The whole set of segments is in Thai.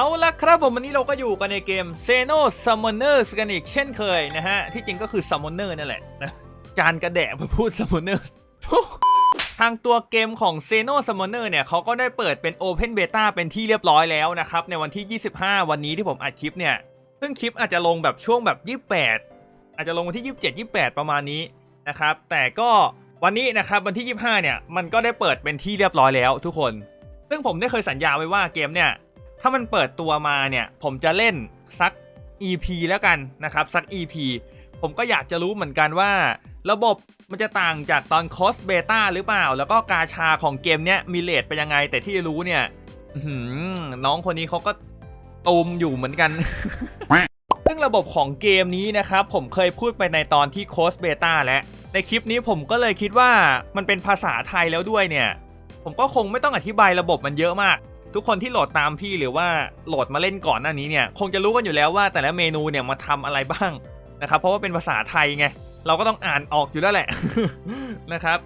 เอาละครับผมวันนี้เราก็อยู่กันในเกม s e n o Summoners กันอีกเช่นเคยนะฮะ ที่จริงก็คือ Summoner นั่นแหละนะจานกระแดะมาพูด Summoner ทางตัวเกมของ s e n o Summoner เนี่ยเขาก็ได้เปิดเป็น Open Beta เป็นที่เรียบร้อยแล้วนะครับ ในวันที่ 25 วันนี้ที่ผมอัดคลิปเนี่ย ซึ่งคลิปอาจจะลงแบบช่วงแบบ 28 อาจจะลงวันที่ 27 28 ประมาณนี้นะครับ แต่ก็วันนี้นะครับวันที่ 25 เนี่ยมันก็ได้เปิดเป็นที่เรียบร้อยแล้วทุกคน ซึ่งผมได้เคยสัญญาไว้ว่าเกมเนี่ย ถ้ามันเปิดตัวมาเนี่ย ผมจะเล่นสัก EP แล้วกันนะครับ สัก EP ผมก็อยากจะรู้เหมือนกันว่า ระบบมันจะต่างจากตอนคอสเบต้าหรือเปล่า แล้วก็กาชาของเกมเนี้ยมีเลทไปยังไง แต่ที่รู้เนี่ยน้องคนนี้เขาก็ตูมอยู่เหมือนกันซึ่งระบบของเกมนี้นะครับ ผมเคยพูดไปในตอนที่โคสเบต้าแล้วในคลิปนี้ผมก็เลยคิดว่ามันเป็นภาษาไทยแล้วด้วยเนี่ย ผมก็คงไม่ต้องอธิบายระบบมันเยอะมาก ทุกคนที่โหลดตามพี่หรือว่าโหลดมาเล่นก่อนหน้านี้เนี่ยคงจะรู้กันอยู่แล้วว่าแต่ละเมนูเนี่ยมาทำอะไรบ้างนะครับเพราะว่าเป็นภาษาไทยไงเราก็ต้องอ่านออกอยู่แล้วแหละนะครับ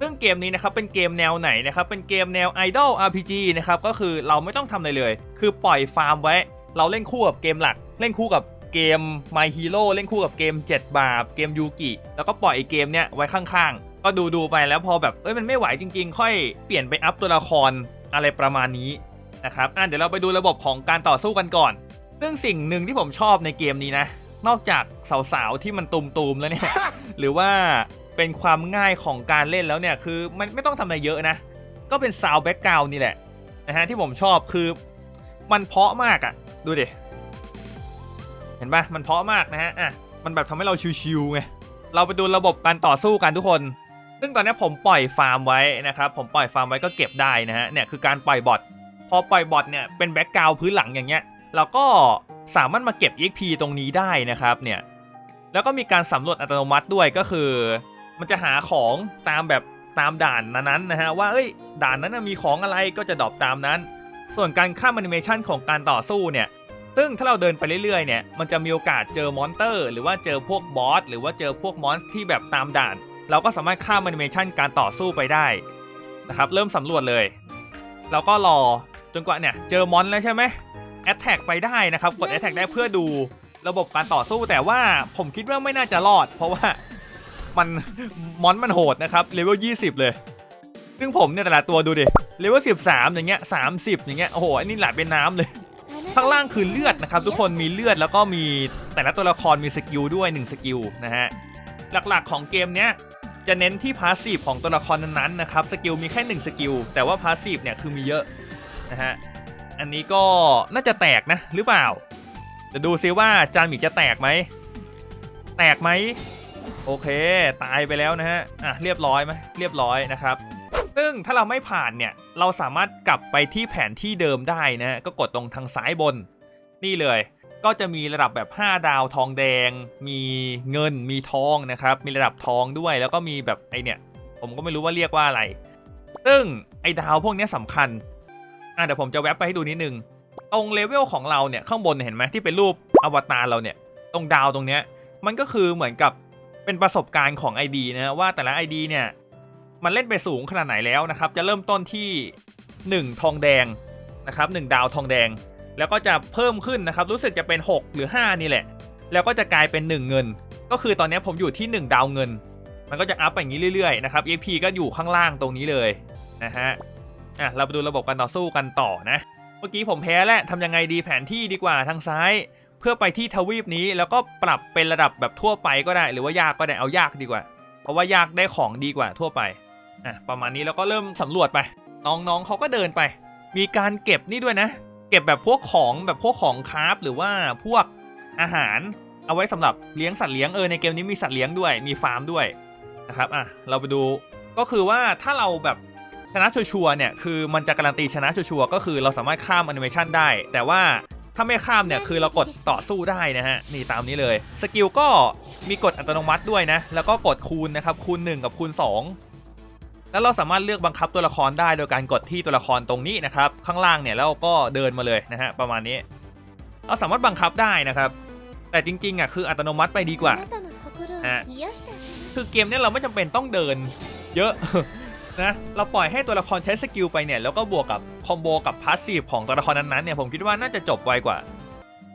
ซึ่งเกมนี้นะครับเป็นเกมแนวไหนนะครับเป็นเกมแนว Idol RPG นะครับก็คือเราไม่ต้องทำอะไรเลย คือปล่อยฟาร์มไว้ เราเล่นคู่กับเกมหลัก เล่นคู่กับเกม My Hero เล่นคู่กับเกม 7 บาปเกมยูกิแล้วก็ปล่อยเกมเนี้ยไว้ข้างๆ ก็ดูดูๆไปแล้วพอแบบเอ้ยมันไม่ไหวจริง ๆ ค่อยเปลี่ยนไปอัพตัวละคร อะไรประมาณนี้นะครับอะเดี๋ยวเราไปดูระบบของการต่อสู้กันก่อน ซึ่งสิ่งหนึ่งที่ผมชอบในเกมนี้นะ นอกจากสาวๆที่มันตูมๆแล้วเนี่ย หรือว่าเป็นความง่ายของการเล่นแล้วเนี่ยคือมันไม่ต้องทำอะไรเยอะนะ ก็เป็นซาวแบ็กกราวนี่แหละนะฮะที่ผมชอบคือมันเพาะมากอะ่ะ ดูดิ เห็นปะมันเพาะมากนะฮะอะมันแบบทำให้เราชิวๆไงเราไปดูระบบการต่อสู้กันทุกคน ซึ่งตอนนี้ผมปล่อยฟาร์มไว้นะครับ ผมปล่อยฟาร์มไว้ก็เก็บได้นะฮะ เนี่ยคือการปล่อยบอท พอปล่อยบอทเนี่ยเป็นแบ็กกราวพื้นหลังอย่างเงี้ย เราก็สามารถมาเก็บ EXP ตรงนี้ได้นะครับเนี่ย แล้วก็มีการสำรวจอัตโนมัติด้วยก็คือ มันจะหาของตามแบบตามด่านนั้นๆนะฮะว่าเอ้ยด่านนั้นมีของอะไรก็จะดรอปตามนั้น ส่วนการข้ามแอนิเมชันของการต่อสู้เนี่ยซึ่งถ้าเราเดินไปเรื่อยๆเนี่ยมันจะมีโอกาสเจอมอนเตอร์ หรือว่าเจอพวกบอสหรือว่าเจอพวกมอนส์ที่แบบตามด่าน เราก็สามารถข้ามแอนิเมชันการต่อสู้ไปได้นะครับ เริ่มสำรวจเลย เราก็รอจนกว่าเนี่ยเจอมอนแล้วใช่ไหมแอตแทกไปได้นะครับ กดแอตแทกได้เพื่อดูระบบการต่อสู้แต่ว่าผมคิดว่าไม่น่าจะรอด เพราะว่ามันมอนมันโหดนะครับเลเวล20 เลย ซึ่งผมเนี่ยแต่ละตัวดูดิเลเวล13 อย่างเงี้ย30 อย่างเงี้ยโอ้โหอันนี้ไหลเป็นน้ำเลยข้างล่างคือเลือดนะครับ ทุกคนมีเลือดแล้วก็มีแต่ละตัวละครมีสกิลด้วย1สกิลนะฮะหลักๆของเกมเนี้ย จะเน้นที่พาสซีฟของตัวละครนั้นๆนะครับสกิลมีแค่ 1 สกิล แต่ว่าพาสซีฟเนี่ยคือมีเยอะนะฮะอันนี้ก็น่าจะแตกนะหรือเปล่าจะดูซิว่าจานหมีจะแตกไหมแตกไหมโอเค ตายไปแล้วนะฮะอะเรียบร้อยไหมเรียบร้อยนะครับซึ่งถ้าเราไม่ผ่านเนี่ยเราสามารถกลับไปที่แผนที่เดิมได้นะก็กดตรงทางซ้ายบน นี่เลย ก็จะมีระดับแบบ 5 ดาวทองแดง มีเงินมีทองนะครับ มีระดับทองด้วยแล้วก็มีแบบไอเนี่ย ผมก็ไม่รู้ว่าเรียกว่าอะไร ซึ่งไอดาวพวกนี้ยสำคัญอะเดี๋ยวผมจะแวบไปให้ดูนิดนึง ตรงเลเวลของเราเนี่ยข้างบนเห็นไหมที่เป็นรูปอวตารเราเนี่ย ตรงดาวตรงเนี้ยมันก็คือเหมือนกับเป็นประสบการณ์ของ ID นะว่าแต่ละ ID เนี่ยมันเล่นไปสูงขนาดไหนแล้วนะครับ จะเริ่มต้นที่ 1 ทองแดงนะครับ1ดาวทองแดง แล้วก็จะเพิ่มขึ้นนะครับรู้สึกจะเป็น 6 หรือ 5 นี่แหละ แล้วก็จะกลายเป็น 1 เงิน ก็คือตอนนี้ผมอยู่ที่ 1 ดาวเงิน มันก็จะอัพอย่างนี้เรื่อยๆนะครับ EP ก็อยู่ข้างล่างตรงนี้เลยนะฮะอะเราไปดูระบบการต่อสู้กันต่อนะ เมื่อกี้ผมแพ้แล้วทำยังไงดีแผนที่ดีกว่าทางซ้าย เพื่อไปที่ทวีปนี้แล้วก็ปรับเป็นระดับแบบทั่วไปก็ได้ หรือว่ายากก็ได้เอายากดีกว่า เพราะว่ายากได้ของดีกว่าทั่วไปอะประมาณนี้แล้วก็เริ่มสำรวจไป น้องๆเขาก็เดินไป มีการเก็บนี่ด้วยนะ ก็บแบบพวกของแบบพวกของคราฟหรือว่าพวกอาหารเอาไว้สำหรับเลี้ยงสัตว์เลี้ยงเออในเกมนี้มีสัตว์เลี้ยงด้วยมีฟาร์มด้วยนะครับอะเราไปดูก็คือว่าถ้าเราแบบชนะชัวร์เนี่ยคือมันจะการันตีชนะชัวร์ก็คือเราสามารถข้ามแอนิเมชันได้ แต่ว่าถ้าไม่ข้ามเนี่ยคือเรากดต่อสู้ได้นะฮะนี่ตามนี้เลยสกิลก็มีกดอัตโนมัติด้วยนะแล้วก็กดคูณนะครับคูณ 1 กับคูณ 2 แล้วเราสามารถเลือกบังคับตัวละครได้โดยการกดที่ตัวละครตรงนี้นะครับ ข้างล่างเนี่ยแล้วก็เดินมาเลยนะฮะประมาณนี้ เราสามารถบังคับได้นะครับ แต่จริงๆอะคืออัตโนมัติไปดีกว่าคือเกมเนี้ยเราไม่จำเป็นต้องเดิน เยอะนะเราปล่อยให้ตัวละครใช้สกิลไปเนี่ยแล้วก็บวกกับคอมโบกับพาสซีฟของตัวละครนั้นๆเนี่ยผมคิดว่าน่าจะจบไวกว่า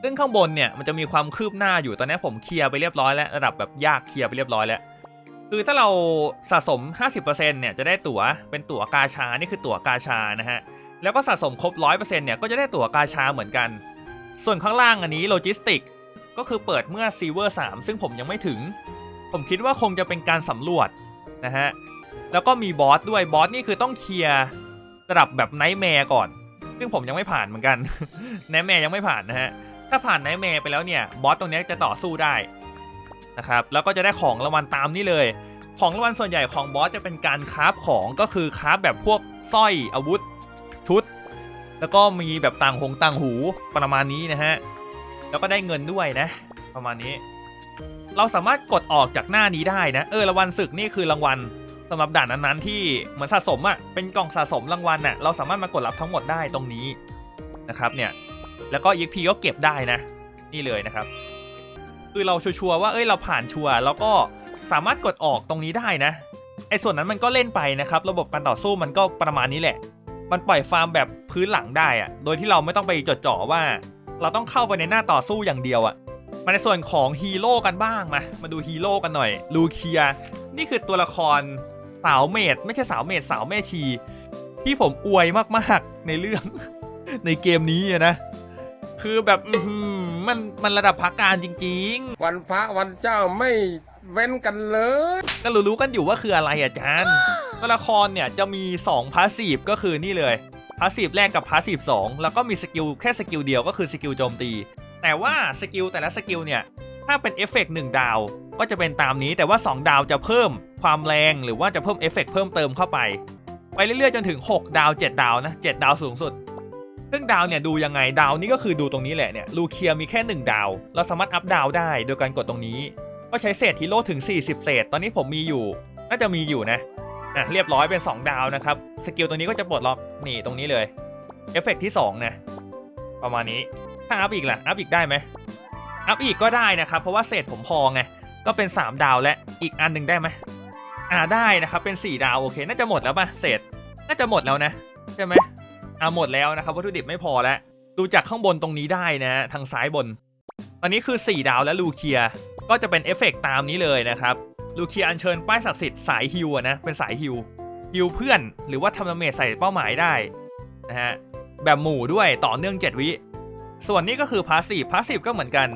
ซึ่งข้างบนเนี่ยมันจะมีความคืบหน้าอยู่ตอนนี้ผมเคลียร์ไปเรียบร้อยแล้วระดับแบบยากเคลียร์ไปเรียบร้อยแล้ว คือถ้าเราสะสม 50%เนี่ยจะได้ตั๋วเป็นตั๋วกาชา นี่คือตั๋วกาชานะฮะ แล้วก็สะสมครบ 100%เนี่ยก็จะได้ตั๋วกาชาเหมือนกัน ส่วนข้างล่างอันนี้โลจิสติก ก็คือเปิดเมื่อซีเวอร์3ซึ่งผมยังไม่ถึง ผมคิดว่าคงจะเป็นการสำรวจนะฮะ แล้วก็มีบอสด้วย บอสนี่คือต้องเคลียร์ระดับแบบไนท์แมร์ก่อน ซึ่งผมยังไม่ผ่านเหมือนกัน ไนท์แมร์ยังไม่ผ่านนะฮะ ถ้าผ่านไนท์แมร์ไปแล้วเนี่ย บอสตรงนี้จะต่อสู้ได้ นะครับแล้วก็จะได้ของรางวัลตามนี้เลย ของรางวัลส่วนใหญ่ของบอสจะเป็นการคราฟของก็คือคราฟแบบพวกสร้อยอาวุธชุด แล้วก็มีแบบต่างหงต่างหูประมาณนี้นะฮะแล้วก็ได้เงินด้วยนะ ประมาณนี้ เราสามารถกดออกจากหน้านี้ได้นะ เออรางวัลศึกนี่คือรางวัลสำหรับด่านนั้นๆที่เหมือนสะสมอะ่ะเป็นกล่องสะสมรางวัลน่ะเราสามารถมากดรับทั้งหมดได้ตรงนี้นะครับเนี่ยแล้วก็ EXP ก็เก็บได้นะ นี่เลยนะครับ คือเราชัวร์ว่าเอ้ยเราผ่านชัวร์แล้วก็สามารถกดออกตรงนี้ได้นะไอ้ส่วนนั้นมันก็เล่นไปนะครับ ระบบการต่อสู้มันก็ประมาณนี้แหละ มันปล่อยฟาร์มแบบพื้นหลังได้อะโดยที่เราไม่ต้องไปจดจ่อว่า เราต้องเข้าไปในหน้าต่อสู้อย่างเดียวอะมาในส่วนของฮีโร่กันบ้างมามาดูฮีโร่กันหน่อยลูเคียนี่คือตัวละครสาวเมดไม่ใช่สาวเมดสาวแม่ชี ที่ผมอวยมากๆในเรื่องในเกมนี้นะ คือแบบอื มันมันระดับพักการจริงๆวันพระวันเจ้าไม่เว้นกันเลยก็รู้ๆกันอยู่ว่าคืออะไรอาจารย์ตัวละครเนี่ยจะมี2พาสซีฟก็คือนี่เลยพาสซีฟแรกกับพาสซีฟ2แล้วก็มีสกิลแค่สกิลเดียวก็คือสกิลโจมตี แต่ว่าสกิลแต่ละสกิลเนี่ย ถ้าเป็นเอฟเฟกต์1ดาว ก็จะเป็นตามนี้แต่ว่า 2 ดาวจะเพิ่มความแรงหรือว่าจะเพิ่มเอฟเฟกต์เพิ่มเติมเข้าไป ไปเรื่อยๆ จนถึง 6 ดาว 7 ดาวนะ 7 ดาวสูงสุด ซึ่งดาวเนี่ยดูยังไงดาวนี่ก็คือดูตรงนี้แหละเนี่ยลูเคียมีแค่ 1 ดาว เราสามารถอัพดาวได้โดยการกดตรงนี้ ก็ใช้เศษฮีโร่ถึง 40 เศษ ตอนนี้ผมมีอยู่ น่าจะมีอยู่นะอะเรียบร้อยเป็น 2 ดาวนะครับสกิลตัวนี้ก็จะปลดล็อกนี่ตรงนี้เลยเอฟเฟกต์ที่2นะประมาณนี้ถ้าอัพอีกล่ะอัพอีกได้ไหมอัพอีกก็ได้นะครับเพราะว่าเศษผมพอไงก็เป็น 3 ดาวและอีกอันหนึ่งได้ไหมอ่าได้นะครับเป็น 4 ดาวโอเค น่าจะหมดแล้วป่ะเศษน่าจะหมดแล้วนะใช่ไหม อ่าหมดแล้วนะครับวัตถุดิบไม่พอแล้วดูจากข้างบนตรงนี้ได้นะฮะทางซ้ายบน ตอนนี้คือ 4 ดาวและลูเคีย ก็จะเป็นเอฟเฟกต์ตามนี้เลยนะครับลูเคียอัญเชิญป้ายศักดิ์สิทธิ์สายฮิวอะนะเป็นสายฮิวฮิวเพื่อนหรือว่าทำดาเมจใส่เป้าหมายได้นะฮะแบบหมู่ด้วยต่อเนื่อง 7 วิ ส่วนนี้ก็คือพาสซีฟพาสซีฟก็เหมือนกัน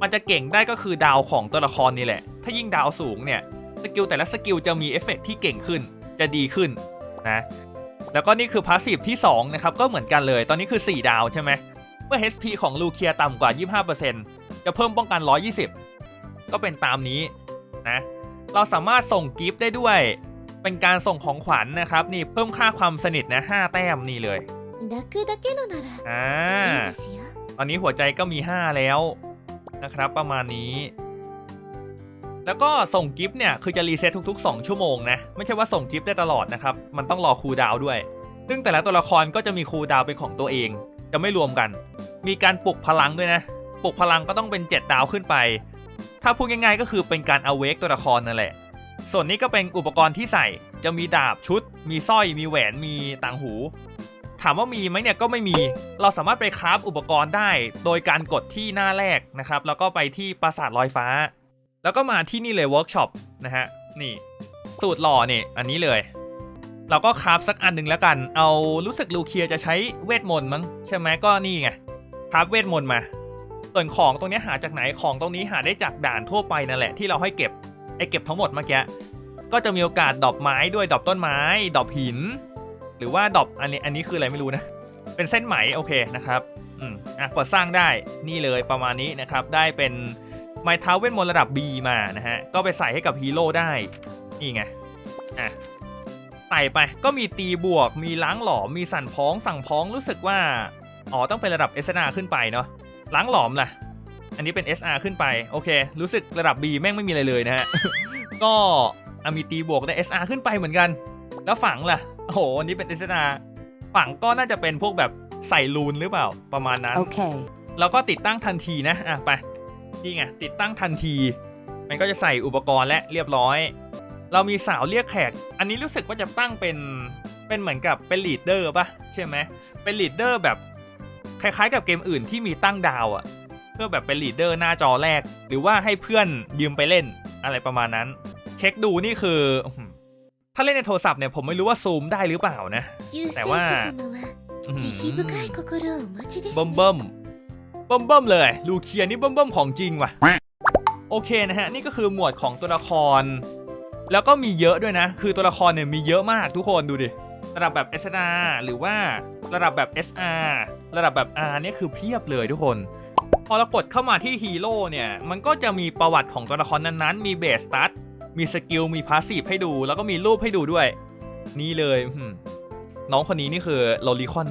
มันจะเก่งได้ก็คือดาวของตัวละครนี่แหละ ถ้ายิ่งดาวสูงเนี่ยสกิลแต่ละสกิลจะมีเอฟเฟกต์ที่เก่งขึ้นจะดีขึ้นนะ แล้วก็นี่คือพาสซีฟที่2นะครับก็เหมือนกันเลยตอนนี้คือ 4 ดาวใช่ไหมเมื่อ HP ของลูเคียต่ำกว่า 25%จะเพิ่มป้องกัน 120 ก็เป็นตามนี้นะเราสามารถส่งกิฟต์ได้ด้วย เป็นการส่งของขวัญนนะครับ นี่เพิ่มค่าความสนิทนะ5แต้มนี่เลยอ่าตอนนี้หัวใจก็มี 5 แล้วนะครับ ประมาณนี้ แล้วก็ส่งกิฟต์เนี่ยคือจะรีเซ็ตทุก ๆ 2 ชั่วโมงนะ ไม่ใช่ว่าส่งกิฟต์ได้ตลอดนะครับ มันต้องรอคูลดาวด้วย ซึ่งแต่ละตัวละครก็จะมีคูลดาวเป็นของตัวเอง จะไม่รวมกัน มีการปลุกพลังด้วยนะ ปลุกพลังก็ต้องเป็น 7 ดาวขึ้นไป ถ้าพูดง่ายๆก็คือเป็นการเอาเวกตัวละครนั่นแหละ ส่วนนี้ก็เป็นอุปกรณ์ที่ใส่ จะมีดาบชุด มีสร้อย มีแหวน มีต่างหู ถามว่ามีไหมเนี่ยก็ไม่มี เราสามารถไปคราฟอุปกรณ์ได้ โดยการกดที่หน้าแรกนะครับ แล้วก็ไปที่ปราสาทลอยฟ้า แล้วก็มาที่นี่เลยเวิร์กช็อปนะฮะ นี่ สูตรหล่อนี่อันนี้เลย เราก็คราฟสักอันหนึ่งแล้วกัน เอารู้สึกลูเคียจะใช้เวทมนต์มั้งใช่ไหมก็นี่ไงคราฟเวทมนต์มาส่วนของตรงนี้หาจากไหนของตรงนี้หาได้จากด่านทั่วไปนั่นแหละที่เราให้เก็บไอเก็บทั้งหมดเมื่อกี้ก็จะมีโอกาสดอปไม้ด้วยดอปต้นไม้ ดอปหิน หรือว่าดอปอันนี้อันนี้คืออะไรไม่รู้นะ เป็นเส้นไหมโอเคนะครับ อืมอะกดสร้างได้นี่เลยประมาณนี้นะครับ ได้เป็น ไม้เท้าเวทมนต์ระดับ B มานะฮะ ก็ไปใส่ให้กับฮีโร่ได้ นี่ไง อะ ใส่ไปก็มีตีบวก มีล้างหลอม มีสั่นพ้อง สั่งพ้องรู้สึกว่า อ๋อ ต้องเป็นระดับ SNR ขึ้นไปเนาะ ล้างหลอมล่ะ อันนี้เป็น SR ขึ้นไป โอเค รู้สึกระดับ B แม่งไม่มีอะไรเลยนะฮะ ก็อะมีตีบวกได้ SR ขึ้นไปเหมือนกัน แล้วฝังล่ะ โอ้โห อันนี้เป็น SNR ฝังก็น่าจะเป็นพวกแบบใส่รูนหรือเปล่า ประมาณนั้น Okay แล้วก็ติดตั้งทันทีนะ อะไป นี่ไงติดตั้งทันที มันก็จะใส่อุปกรณ์และเรียบร้อย เรามีสาวเรียกแขก อันนี้รู้สึกว่าจะตั้งเป็นเป็นเหมือนกับเป็นลีดเดอร์ป่ะใช่ไหมเป็นลีดเดอร์แบบคล้ายๆ กับเกมอื่นที่มีตั้งดาวอะเพื่อแบบเป็นลีดเดอร์หน้าจอแรก หรือว่าให้เพื่อนยืมไปเล่นอะไรประมาณนั้น เช็คดูนี่คือ ถ้าเล่นในโทรศัพท์เนี่ยผมไม่รู้ว่าซูมได้หรือเปล่านะ แต่ว่า บ่มบ่ม เบิ่มเมเลย ลูเคียนี่เบิ่มเมของจริงว่ะ โอเคนะฮะ นี่ก็คือหมวดของตัวละคร แล้วก็มีเยอะด้วยนะ คือตัวละครเนี่ยมีเยอะมากทุกคนดูดิ ระดับแบบ SR หรือว่าระดับแบบ SR ระดับแบบ R เนี่ยคือเพียบเลยทุกคน พอเรากดเข้ามาที่ฮีโร่เนี่ย มันก็จะมีประวัติของตัวละครนั้นๆ มีเบสตาร์ทมีสกิล มีพาสซีฟให้ดู แล้วก็มีรูปให้ดูด้วย นี่เลยน้องคนนี้นี่คือโลลิคอน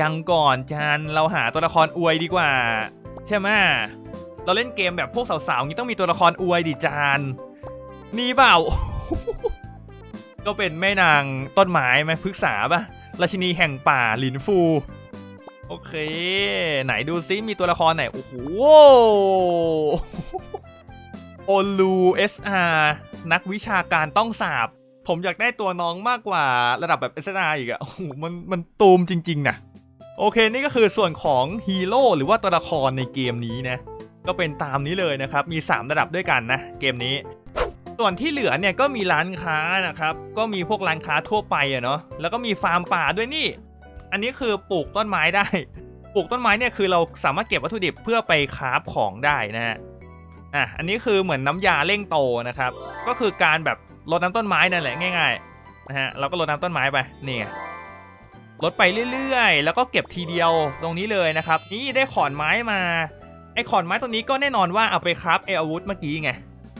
ยังก่อนจานเราหาตัวละครอวยดีกว่า ใช่ไหมเราเล่นเกมแบบพวกสาวๆงี้ต้องมีตัวละครอวยดิจานนี่เปล่า ก็เป็นแม่นางต้นไม้ไหมพฤกษาปะราชินีแห่งป่าหลินฟู โอเค ไหนดูซิมีตัวละครไหน โอ้โหโอลูเอสอานักวิชาการต้องสาบ ผมอยากได้ตัวน้องมากกว่าระดับแบบ SNR อีกอะโอ้โหมันมันตูมจริง ๆนะ โอเคนี่ก็คือส่วนของฮีโร่หรือว่าตัวละครในเกมนี้นะก็เป็นตามนี้เลยนะครับ มี 3 ระดับด้วยกันนะ เกมนี้ ส่วนที่เหลือเนี่ยก็มีร้านค้านะครับ ก็มีพวกร้านค้าทั่วไปอะเนาะแล้วก็มีฟาร์มป่าด้วยนี่ อันนี้คือปลูกต้นไม้ได้ ปลูกต้นไม้เนี่ยคือเราสามารถเก็บวัตถุดิบเพื่อไปคราฟของได้นะฮะอะอันนี้คือเหมือนน้ำยาเร่งโตนะครับ ก็คือการแบบรดน้ำต้นไม้นั่นแหละง่ายๆนะฮะเราก็รดน้ำต้นไม้ไปนี่ไง รดไปเรื่อยๆ แล้วก็เก็บทีเดียวตรงนี้เลยนะครับ นี่ได้ขอนไม้มา ไอ้ขอนไม้ตรงนี้ก็แน่นอนว่าเอาไปคราฟไออาวุธเมื่อกี้ไง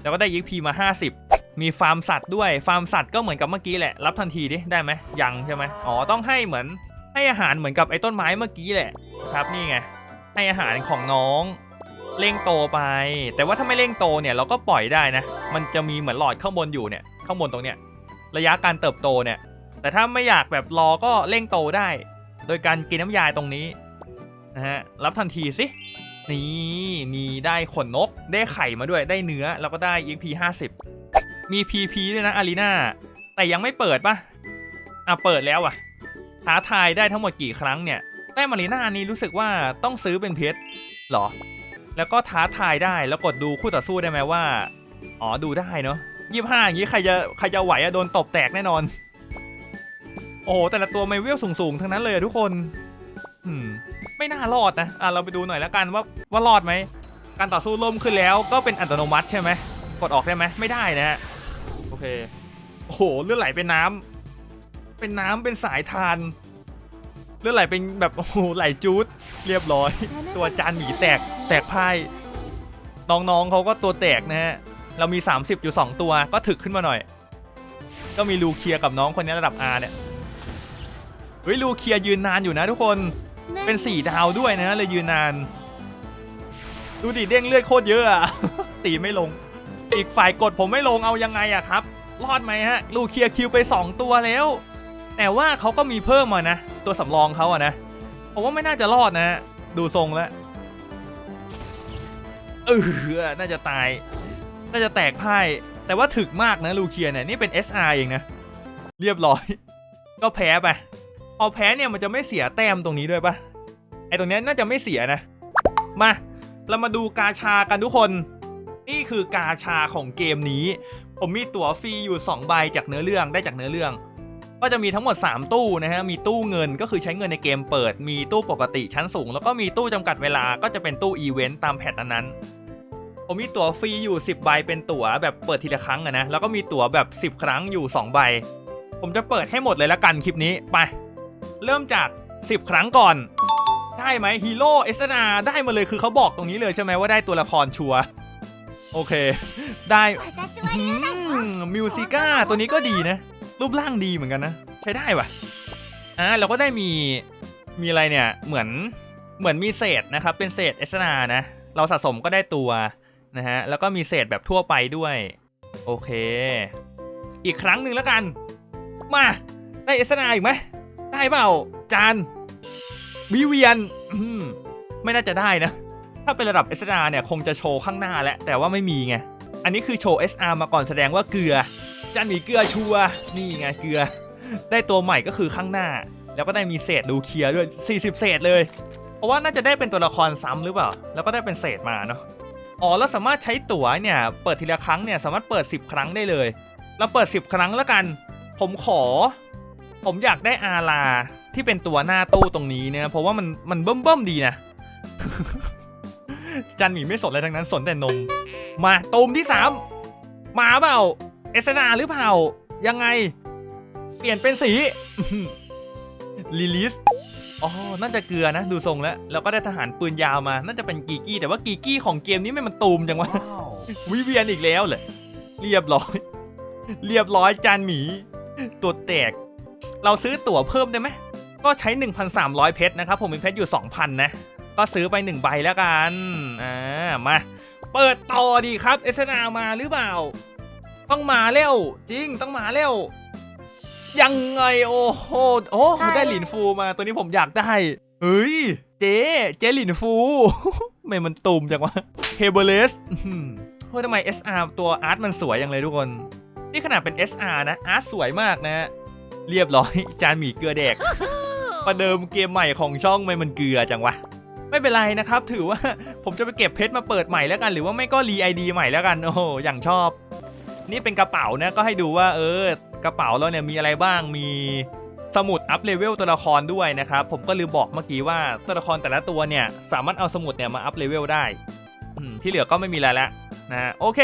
แล้วก็ได้ยิปพีมา 50 มีฟาร์มสัตว์ด้วย ฟาร์มสัตว์ก็เหมือนกับเมื่อกี้แหละ รับทันทีดิ ได้ไหมยังใช่ไหมอ๋อ ต้องให้เหมือน ให้อาหารเหมือนกับไอ้ต้นไม้เมื่อกี้แหละครับ นี่ไง ให้อาหารของน้องเร่งโตไป แต่ว่าถ้าไม่เร่งโตเนี่ยเราก็ปล่อยได้นะ มันจะมีเหมือนหลอดข้างบนอยู่เนี่ย ข้างบนตรงเนี้ย ระยะการเติบโตเนี่ย แต่ถ้าไม่อยากแบบรอก็เร่งโตได้ โดยการกินน้ำยาตรงนี้นะฮะรับทันทีสินี่มีได้ขนนกได้ไข่มาด้วยได้เนื้อแล้วก็ได้ EP 50 มี PP ด้วยนะอารีนาแต่ยังไม่เปิดปะอะเปิดแล้วอะท้าทายได้ทั้งหมดกี่ครั้งเนี่ยได้มารีนานี้รู้สึกว่าต้องซื้อเป็นเพชรหรอ แล้วก็ท้าทายได้แล้วกดดูคู่ต่อสู้ได้ไหมว่า อ๋อดูได้เนาะยี่ห้าอย่างนี้ใครจะใครจะไหวอะโดนตบแตกแน่นอน โอ้โหแต่ละตัวไม่เวลสูงๆ ทั้งนั้นเลยอะทุกคนอืมไม่น่ารอดนะอะเราไปดูหน่อยแล้วกันว่าว่ารอดไหมการต่อสู้ล่มขึ้นแล้วก็เป็นอัตโนมัติใช่ไหมกดออกได้ไหมไม่ได้นะฮะโอเคโอ้โหเลือดไหลเป็นน้ำเป็นน้ำเป็นสายทานเลือดไหลเป็นแบบโอ้โหไหลจูดเรียบร้อย ตัวจานหมีแตกแตกพ่ายน้องๆเขาก็ตัวแตกนะฮะเรามี 30 อยู่ 2 ตัวก็ถึกขึ้นมาหน่อย ก็มีลูเคียกับน้องคนนี้ระดับ R เนี่ย เฮ้ยลูเคียยืนนานอยู่นะทุกคน เป็น4ดาวด้วยนะเลยยืนนาน ดูดิเด้งเลือดโคตรเยอะอะตีไม่ลง อีกฝ่ายกดผมไม่ลงเอายังไงอะครับ รอดไหมฮะ ลูเคียคิวไป 2 ตัวแล้ว แต่ว่าเขาก็มีเพิ่มมานะ ตัวสำรองเขาอะนะผมว่าไม่น่าจะรอดนะ ดูทรงแล้วเออน่าจะตาย น่าจะแตกพ่าย แต่ว่าถึกมากนะลูเคียเนี่ย นี่เป็น SR เองนะ เรียบร้อย ก็แพ้ไปพ อแพ้เนี่ยมันจะไม่เสียแต้มตรงนี้ด้วยปะไอตรงนี้น่าจะไม่เสียนะ มา เรามาดูกาชากันทุกคน นี่คือกาชาของเกมนี้ ผมมีตั๋วฟรีอยู่2ใบจากเนื้อเรื่องได้จากเนื้อเรื่อง ก็จะมีทั้งหมด 3 ตู้นะฮะ มีตู้เงินก็คือใช้เงินในเกมเปิด มีตู้ปกติชั้นสูง แล้วก็มีตู้จำกัดเวลาก็จะเป็นตู้อีเวนต์ตามแพทนั้นผมมีตั๋วฟรีอยู่ 10 ใบเป็นตั๋วแบบเปิดทีละครั้งอะนะ แล้วก็มีตั๋วแบบ 10 ครั้งอยู่ 2 ใบ ผมจะเปิดให้หมดเลยละกันคลิปนี้ ไป เริ่มจาก 10 ครั้งก่อน ได้ไหมฮีโร่เอสนาได้มาเลยคือเขาบอกตรงนี้เลยใช่ไหมว่าได้ตัวละครชัวโอเค ได้มิวสิก้าตัวนี้ก็ดีนะ รูปร่างดีเหมือนกันนะ ใช้ได้ว่ะอ่าเราก็ได้มีมีอะไรเนี่ยเหมือนเหมือนมีเศษนะครับ เป็นเศษเอสนานะ เราสะสมก็ได้ตัวนะฮะแล้วก็มีเศษแบบทั่วไปด้วย โอเค อีกครั้งหนึ่งแล้วกัน มา ได้เอสนาอีกไหม เปล่า จานวิเวียนไม่น่าจะได้นะ ถ้าเป็นระดับ SR เนี่ยคงจะโชว์ข้างหน้าแหละแต่ว่าไม่มีไง อันนี้คือโชว์ SR มาก่อนแสดงว่าเกลือจานหมีเกลือชัวนี่ไงเกลือ ได้ตัวใหม่ก็คือข้างหน้า แล้วก็ได้มีเศษดูเคลียร์ด้วย 40 เศษเลยเพราะว่าน่าจะได้เป็นตัวละครซ้ำหรือเปล่า แล้วก็ได้เป็นเศษมาเนาะอ๋อแล้วสามารถใช้ตั๋วเนี่ยเปิดทีละครั้งเนี่ยสามารถเปิด 10 ครั้งได้เลย เราเปิด 10 ครั้งแล้วกัน ผมขอ ผมอยากได้อาลาที่เป็นตัวหน้าตู้ตรงนี้เนี่ยเพราะว่ามันมันเบิ่มเบิ่มๆดีนะ จันหมีไม่สนอะไรทั้งนั้นสนแต่นม มาตูมที่3มาเปล่าเอสนาหรือเปล่า ยังไง เปลี่ยนเป็นสีลิลิสอ๋อ น่าจะเกลือนะ ดูทรงแล้ว แล้วก็ได้ทหารปืนยาวมา น่าจะเป็นกีกี้ แต่ว่ากีกี้ของเกมนี้ไม่มันตูมจังวะ วิเวียนอีกแล้วเลย เรียบร้อย เรียบร้อยจานหมี ตัวแตก เราซื้อตั๋วเพิ่มได้ไหมก็ใช้ 1,300 เพชรนะครับ ผมมีเพชรอยู่ 2,000 นะ ก็ซื้อไป 1 ใบแล้วกัน อ่า มา เปิดต่อดีครับเอสนามาหรือเปล่า ต้องมาแล้วจริงต้องมาแล้วยังไง โอ้โห โอ้มันได้หลินฟูมาตัวนี้ผมอยากได้ เฮ้ย เจ๊เจ๊หลินฟู ไม่มันตุ่มจังวะเฮเบเลสเฮ้ยทำไม SR ตัวอาร์ตมันสวยอย่างเลยทุกคน นี่ขนาดเป็น SR นะอาร์ตสวยมากนะ เรียบร้อย จานหมีเกลือแดก ประเดิมเกมใหม่ของช่องไม่มันเกลือจังวะ ไม่เป็นไรนะครับ ถือว่าผมจะไปเก็บเพชรมาเปิดใหม่แล้วกัน หรือว่าไม่ก็รีไอดีใหม่แล้วกัน โอ้โห อย่างชอบ นี่เป็นกระเป๋านะ ก็ให้ดูว่า เออ กระเป๋าเราเนี่ยมีอะไรบ้าง มีสมุดอัพเลเวลตัวละครด้วยนะครับ ผมก็ลืมบอกเมื่อกี้ว่าตัวละครแต่ละตัวเนี่ยสามารถเอาสมุดเนี่ยมาอัพเลเวลได้อืมที่เหลือก็ไม่มีอะไรแล้วนะฮะโอเค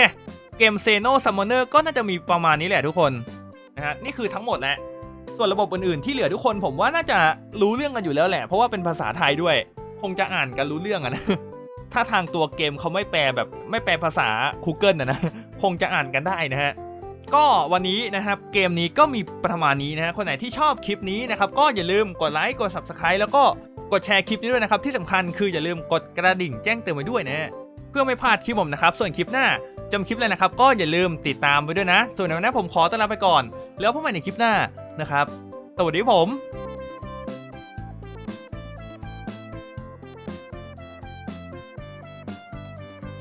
เกมเซโนซัมมอนเนอร์ก็น่าจะมีประมาณนี้แหละทุกคนนะฮะนี่คือทั้งหมดแล้ว ส่วนระบบอื่นๆที่เหลือทุกคนผมว่าน่าจะรู้เรื่องกันอยู่แล้วแหละ เพราะว่าเป็นภาษาไทยด้วย คงจะอ่านกันรู้เรื่องอะนะ ถ้าทางตัวเกมเขาไม่แปลแบบไม่แปลภาษา Google นะนะ คงจะอ่านกันได้นะฮะ ก็วันนี้นะครับเกมนี้ก็มีประมาณนี้นะฮะ คนไหนที่ชอบคลิปนี้นะครับก็อย่าลืมกดไลค์กด Subscribe แล้วก็กดแชร์คลิปนี้ด้วยนะครับที่สำคัญคืออย่าลืมกดกระดิ่งแจ้งเตือนไว้ด้วยนะฮะเพื่อไม่พลาดคลิปผมนะครับส่วนคลิปหน้า จำคลิปเลยนะครับ ก็อย่าลืมติดตามไปด้วยนะ ส่วนในวันนี้ผมขอตัวลาไปก่อน แล้วพบกันใหม่ในคลิปหน้านะครับสวัสดีผม